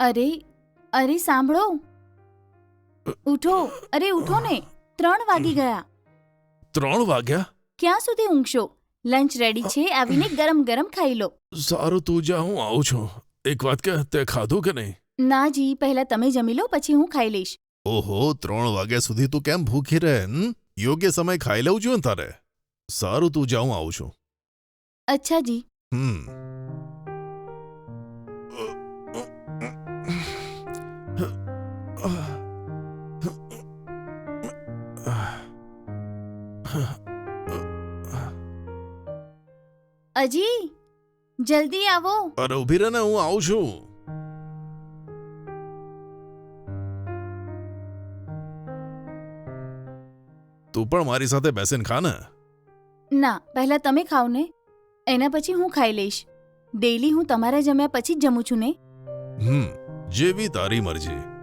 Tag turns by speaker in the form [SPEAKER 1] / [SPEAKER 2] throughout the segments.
[SPEAKER 1] અરે અરે સાંભળો. ઉઠો. અરે ઉઠો ને. ત્રણ વાગી ગયા.
[SPEAKER 2] ત્રણ વાગ્યા?
[SPEAKER 1] ક્યાં સુધી ઊંઘશો? લંચ રેડી છે આવીને ગરમ ગરમ ખાઈ લો.
[SPEAKER 2] સારું તું જા હું આવું છું. એક વાત કે તે ખાધું કે નહીં?
[SPEAKER 1] ના જી પહેલા તમે જમી લો પછી હું ખાઈ લઈશ.
[SPEAKER 2] ઓહો ત્રણ વાગ્યા સુધી તું કેમ ભૂખી રહે યોગ્ય સમય ખાઈ લઉં છું તારે. સારું તું જા હું આવું છું.
[SPEAKER 1] અચ્છા જી.
[SPEAKER 2] હમ.
[SPEAKER 1] અજી જલ્દી આવો.
[SPEAKER 2] અરે ઊભી રહે ને હું આવું છું. તું પણ મારી સાથે બેસીને ખા ને.
[SPEAKER 1] ના પહેલા તમે ખાઓ ને. એના પછી હું ખાઈ લઈશ. ડેઈલી હું તમારા જમ્યા પછી જ જમું છું ને.
[SPEAKER 2] હમ જેવી તારી મરજી.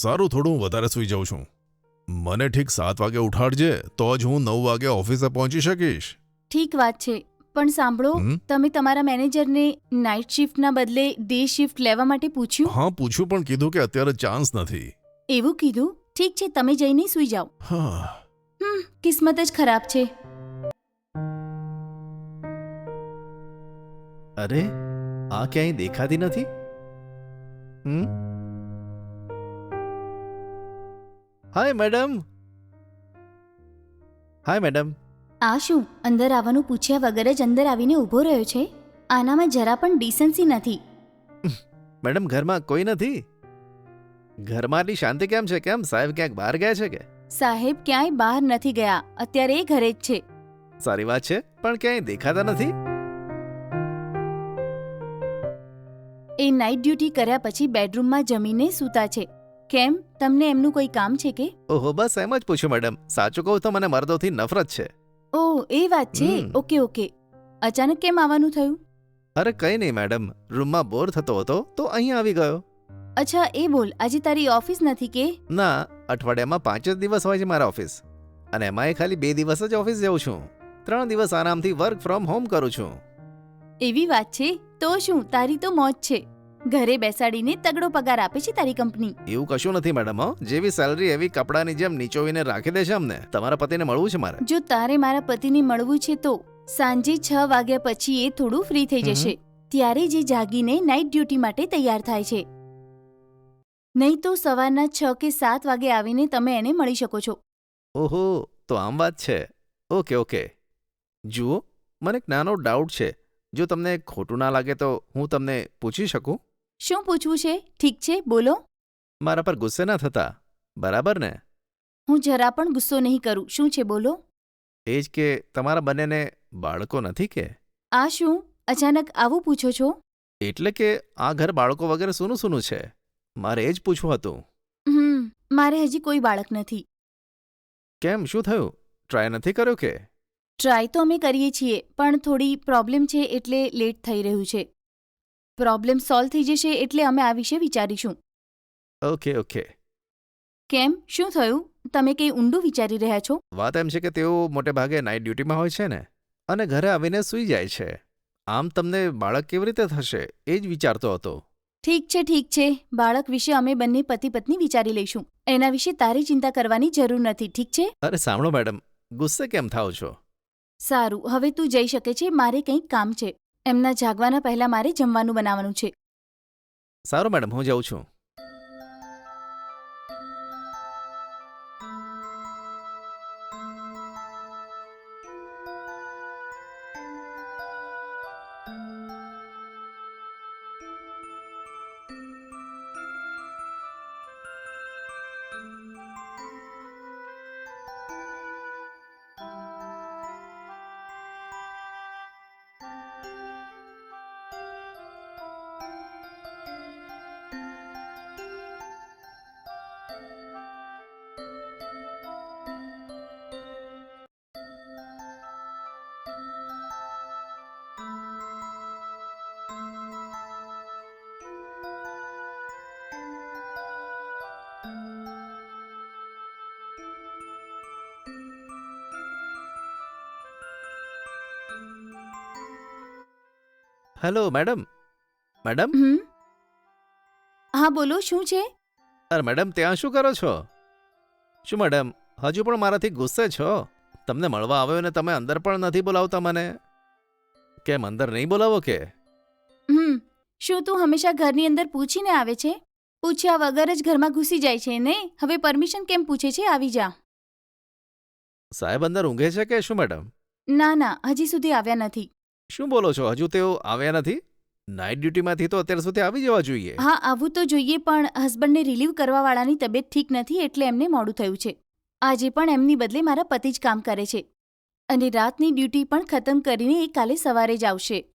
[SPEAKER 2] સારું થોડું વધારે સૂઈ જાઉં છું. મને ઠીક સાત વાગે ઉઠાડજે તો જ હું નવ વાગે ઓફિસે પહોંચી શકીશ.
[SPEAKER 1] ઠીક વાત છે. પણ સાંભળો
[SPEAKER 2] હમ?
[SPEAKER 1] તમે તમારા મેનેજરને નાઇટ શિફ્ટના બદલે ડે શિફ્ટ લેવા માટે પૂછ્યું?
[SPEAKER 2] હા પૂછ્યું પણ કીધું કે અત્યારે ચાન્સ નથી.
[SPEAKER 1] એવું કીધું? ઠીક છે તમે જઈને સૂઈ જાઓ.
[SPEAKER 2] હા.
[SPEAKER 1] હમ કિસ્મત જ ખરાબ છે.
[SPEAKER 3] અરે આ ક્યાંય દેખાતી નથી? હમ? હાય મેડમ હાય મેડમ
[SPEAKER 1] આ શું? અંદર આવવાનું પૂછ્યા વગર જ અંદર આવીને ઊભો રહ્યો છે? આનામાં જરા પણ ડિસન્સી નથી.
[SPEAKER 3] મેડમ ઘરમાં કોઈ નથી? ઘરમાં આટલી શાંતિ કેમ છે? કેમ? સાહેબ ક્યાંક બહાર ગયા છે કે?
[SPEAKER 1] સાહેબ ક્યાંય બહાર નથી ગયા. અત્યારે એ ઘરે જ છે.
[SPEAKER 3] સારી વાત છે પણ ક્યાંય દેખાતા નથી?
[SPEAKER 1] એ નાઇટ ડ્યુટી કર્યા પછી બેડરૂમમાં જમીને સૂતા છે. કેમ? તમને એમનું કોઈ કામ છે કે?
[SPEAKER 3] ઓહો બસ એમ જ પૂછ્યું મેડમ. સાચું કહું તો મને મર્દોથી નફરત છે.
[SPEAKER 1] ઓ એ વાત છે?
[SPEAKER 3] હમ.
[SPEAKER 1] Okay okay. અચાનક કેમ આવવાનું થયું?
[SPEAKER 3] અરે કઈ નહીં મેડમ. રૂમમાં બોર થતો હતો તો અહીં આવી ગયો.
[SPEAKER 1] અચ્છા એ બોલ. આજે તારી ઓફિસ નથી કે?
[SPEAKER 3] ના અઠવાડિયામાં પાંચ જ દિવસ હોય છે મારા ઓફિસ. અને એમાંય ખાલી બે દિવસ જ ઓફિસ જાઉં છું. ત્રણ દિવસ આરામથી વર્ક ફ્રોમ હોમ કરું છું.
[SPEAKER 1] એવી વાત છે? તો શું? તારી તો મોજ છે. ઘરે બેસાડીને તગડો પગાર આપે છે તારી કંપની.
[SPEAKER 3] એવું કશું નથી મેડમ હો. જેવી સેલરી એવી કપડાની જેમ નીચોવીને રાખી દે છે અમને. તમારા પતિને મળવું છે મારે?
[SPEAKER 1] જો તારે મારા પતિને મળવું છે તો સાંજે છ વાગ્યા પછી એ થોડું ફ્રી થઈ જશે. ત્યારે જે જાગીને નાઇટ ડ્યુટી માટે તૈયાર થાય છે. નહીં તો સવારના છ કે સાત વાગે આવીને તમે એને મળી શકો છો.
[SPEAKER 3] ઓહો તો આમ વાત છે. Okay okay. જુઓ મને એક નાનો ડાઉટ છે. જો તમને ખોટું ના લાગે તો હું તમને પૂછી શકું?
[SPEAKER 1] શું પૂછવું છે? ઠીક છે બોલો.
[SPEAKER 3] મારા પર ગુસ્સે ના થતા. બરાબર ને?
[SPEAKER 1] હું જરા પણ ગુસ્સો નહીં કરું. શું છે બોલો.
[SPEAKER 3] એ જ કે તમારા બંનેને બાળકો નથી કે?
[SPEAKER 1] આ શું? અચાનક આવું પૂછો છો?
[SPEAKER 3] એટલે કે આ ઘર બાળકો વગેરે સૂનું સૂનું છે. મારે એ જ પૂછવું હતું.
[SPEAKER 1] હમ મારે હજી કોઈ બાળક નથી.
[SPEAKER 3] કેમ? શું થયું? ટ્રાય નથી કર્યો કે?
[SPEAKER 1] ટ્રાય તો અમે કરીએ છીએ પણ થોડી પ્રોબ્લેમ છે એટલે લેટ થઈ રહ્યું છે. પ્રોબ્લેમ સોલ્વ થઈ જશે એટલે અમે આ વિશે વિચારીશું.
[SPEAKER 3] ઓકે ઓકે
[SPEAKER 1] કેમ? શું થયું? તમે કંઈ ઊંડું વિચારી રહ્યા છો?
[SPEAKER 3] વાત એમ છે કે તેઓ મોટે ભાગે નાઇટ ડ્યુટીમાં હોય છે ને અને ઘરે આવીને સૂઈ જાય છે. આમ તમને બાળક કેવી રીતે થશે એ જ વિચારતો હતો.
[SPEAKER 1] ઠીક છે ઠીક છે. બાળક વિશે અમે બંને પતિ પત્ની વિચારી લઈશું. એના વિશે તારી ચિંતા કરવાની જરૂર નથી ઠીક છે?
[SPEAKER 3] અરે સાંભળો મેડમ ગુસ્સે કેમ થાવ છો?
[SPEAKER 1] સારું હવે તું જઈ શકે છે મારે કંઈક કામ છે. એમના જાગવાના પહેલા મારે જમવાનું બનાવવાનું છે.
[SPEAKER 3] સારું મેડમ હું જાઉં છું. Hello madam. મેડમ?
[SPEAKER 1] હમ? હા બોલો શું છે?
[SPEAKER 3] અરે મેડમ ત્યાં શું કરો છો? શું મેડમ હજુ પણ મારાથી ગુસ્સે છો? તમને મળવા આવ્યો ને તમે અંદર પણ નથી બોલાવતા મને? કેમ અંદર નહીં બોલાવો કે?
[SPEAKER 1] હમ શું તું હંમેશા ઘરની અંદર પૂછીને આવે છે? પૂછ્યા વગર જ ઘરમાં ઘૂસી જાય છે ને હવે પરમિશન કેમ પૂછે છે? આવી જા.
[SPEAKER 3] સાહેબ અંદર ઊંઘે છે કે શું મેડમ?
[SPEAKER 1] ના ના હજી સુધી આવ્યા નથી.
[SPEAKER 3] શું બોલો છો? હજુ તેઓ આવ્યા નથી? નાઇટ ડ્યુટીમાંથી તો અત્યાર સુધી આવી જવા જોઈએ.
[SPEAKER 1] હા આવું તો જોઈએ પણ હસબન્ડને રિલીવ કરવાવાળાની તબિયત ઠીક નથી એટલે એમને મોડું થયું છે. આજે પણ એમની બદલે મારા પતિ જ કામ કરે છે. અને રાતની ડ્યુટી પણ ખતમ કરીને એ કાલે સવારે જ આવશે.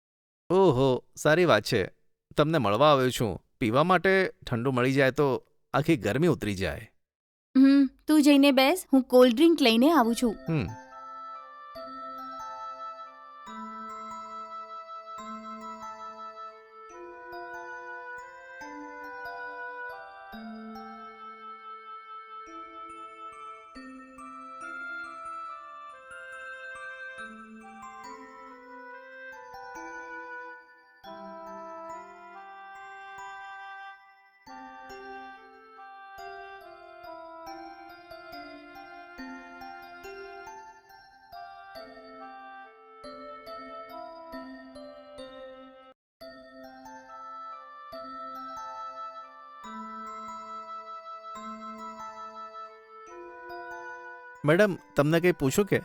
[SPEAKER 3] ઓહો સારી વાત છે. તમને મળવા આવ્યો છું. પીવા માટે ઠંડુ મળી જાય તો આખી ગરમી ઉતરી જાય.
[SPEAKER 1] હમ તું જઈને બેસ. હું કોલ્ડ ડ્રિંક લઈને આવું છું.
[SPEAKER 3] હમ. મેડમ તમને કંઈ પૂછું કે?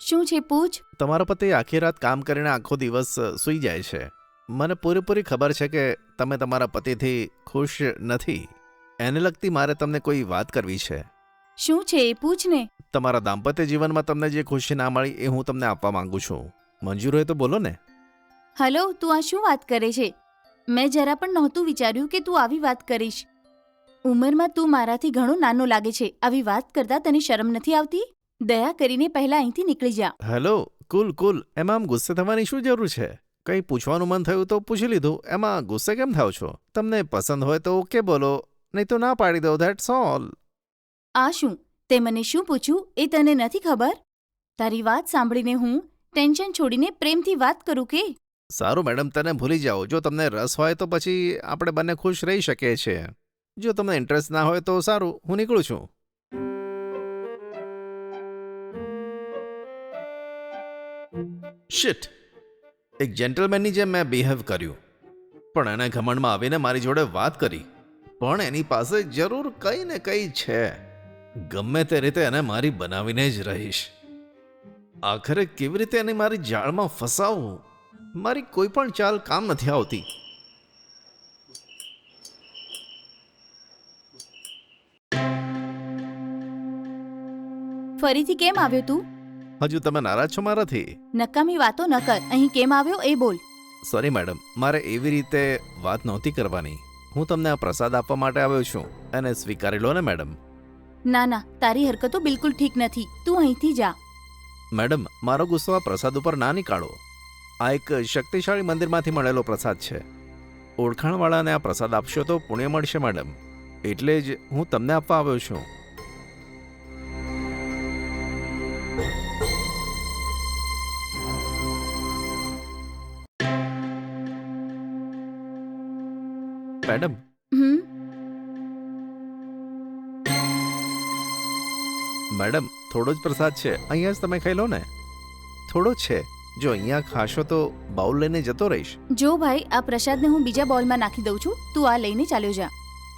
[SPEAKER 1] શું છે પૂછ?
[SPEAKER 3] તમારો પતિ આખી રાત કામ કરીને આખો દિવસ સૂઈ જાય છે. મને પૂરેપૂરી ખબર છે કે તમે તમારા પતિથી ખુશ નથી. એને લગતી મારે તમને કોઈ વાત કરવી છે.
[SPEAKER 1] શું છે એ પૂછ ને
[SPEAKER 3] તમારા દાંપત્ય જીવનમાં તમને જે ખુશી ના મળી એ હું તમને આપવા માંગુ છું. મંજૂર હોય તો બોલો ને.
[SPEAKER 1] હલો તું આ શું વાત કરે છે? મેં જરા પણ નહોતું વિચાર્યું કે તું આવી વાત કરીશ. ઉંમરમાં તું મારાથી ઘણો નાનો લાગે છે. આવી વાત કરતા તને શરમ નથી આવતી? દયા કરીને પહેલા અહીંથી નીકળી જા.
[SPEAKER 3] Hello cool cool. એમાં આમ ગુસ્સે થવાની શું જરૂર છે? કંઈ પૂછવાનું મન થયું તો પૂછી લીધું. એમાં ગુસ્સે કેમ થાવ છો? તમને પસંદ હોય તો ઓકે બોલો નહીં તો ના પાડી દો ધેટ્સ ઓલ
[SPEAKER 1] આ શું? તે મને શું પૂછ્યું? એ તને નથી ખબર? તારી વાત સાંભળીને હું ટેન્શન છોડીને પ્રેમથી વાત કરું કે?
[SPEAKER 3] સારું મેડમ તને ભૂલી જાઓ જો તમને રસ હોય તો પછી આપણે બંને ખુશ રહી શકીએ છીએ. જો તમને ઇન્ટરેસ્ટ ના હોય તો સારું, હું નીકળું છું. શિટ એક જેન્ટલમેનની જેમ મેં બિહેવ કર્યું. પણ એને ઘમંડમાં આવીને મારી જોડે વાત કરી. પણ એની પાસે જરૂર કંઈ ને કંઈ છે. ગમે તે રીતે એને મારી બનાવીને જ રહીશ. આખરે કેવી રીતે એને મારી જાળમાં ફસાવવું મારી કોઈ પણ ચાલ કામ નથી આવતી.
[SPEAKER 1] ફરીથી કેમ આવ્યો તું?
[SPEAKER 3] હજુ તમે નારાજ છો મારાથી?
[SPEAKER 1] નકામી વાતો ન કર. અહીં કેમ આવ્યો એ બોલ.
[SPEAKER 3] સોરી મેડમ મારે એવી રીતે વાત નહોતી કરવાની. હું તમને આ પ્રસાદ આપવા માટે આવ્યો છું. અને સ્વીકારી લો ને મેડમ
[SPEAKER 1] ના ના. તારી હરકતો બિલકુલ ઠીક નથી. તું અહીંથી જા.
[SPEAKER 3] મેડમ મારો ગુસ્સો આ પ્રસાદ ઉપર ના નીકાળો. આ એક શક્તિશાળી મંદિરમાંથી મળેલો પ્રસાદ છે. ઓળખાણવાળાને આ પ્રસાદ આપશો તો પુણ્ય મળશે મેડમ એટલે જ હું તમને આપવા આવ્યો છું. મેડમ. મેડમ થોડો જ પ્રસાદ છે. અહીંયા જ તમે ખાઈ લો ને. થોડો છે. જો અહીંયા ખાશો તો બાઉલ લઈને જતો રહીશ.
[SPEAKER 1] જો ભાઈ આ પ્રસાદને હું બીજા બોલમાં નાખી દઉં છું. તું આ લઈને ચાલ્યો જા.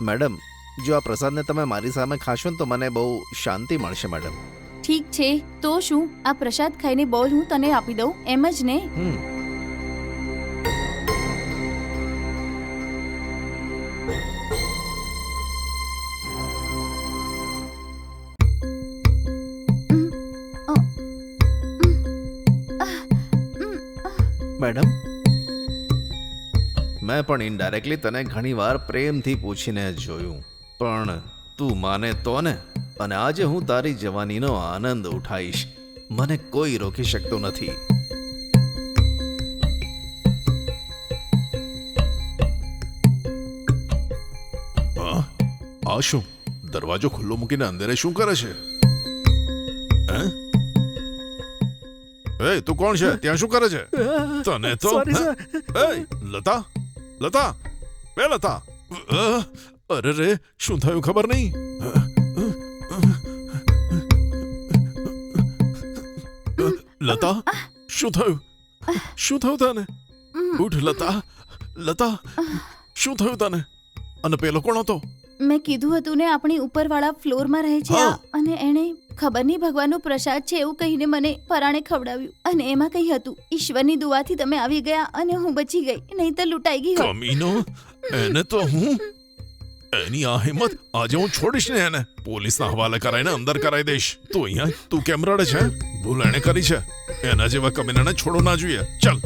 [SPEAKER 3] મેડમ જો આ પ્રસાદને તમે મારી સામે ખાશો ને તો મને બહુ શાંતિ મળશે મેડમ.
[SPEAKER 1] ઠીક છે. તો શું? આ પ્રસાદ ખાઈને બોલ હું તને આપી દઉં. એમ જ ને?
[SPEAKER 3] હમ. મેડમ? મેં પણ ઇનડાયરેક્ટલી તને ઘણીવાર પ્રેમથી પૂછીને જોયું. પણ તું માને તો ને અને આજે હું તારી જવાનીનો આનંદ ઉઠાઈશ. મને કોઈ રોકી શકતો નથી.
[SPEAKER 2] આ શું? દરવાજો ખુલ્લો મૂકીને અંદરે શું કરે છે? એ તું કોણ છે? ત્યાં શું કરે છે? તને તો એ લતા? લતા? બે લતા? અરે રે શું થયું ખબર નહીં? લતા શું થયું? શું થયું તને? ઉઠ લતા. લતા શું થયું તને? અને પેલો કોણ હતો?
[SPEAKER 1] મેં કીધું હતું ને આપણી ઉપરવાળા ફ્લોરમાં રહે છે અને એણે ખબર નહીં, ભગવાનનો પ્રસાદ છે એવું કહીને મને પરાણે ખવડાવ્યું. અને એમાં કઈ હતું? ઈશ્વરની દુઆથી તમે આવી ગયા અને હું બચી ગઈ, નહીં તો લૂંટાઈ ગઈ
[SPEAKER 2] કમીનો? એને તો હું? એની આ હિંમત આજે હું છોડીશ ને એને. પોલીસના હવાલે કરાઈને અંદર કરાઈ દઈશ. તું અહીંયા, તું કેમ રડે છે? ભૂલ એણે કરી છે. એના જેવા કમીનાને છોડો ના જોઈએ. ચાલ.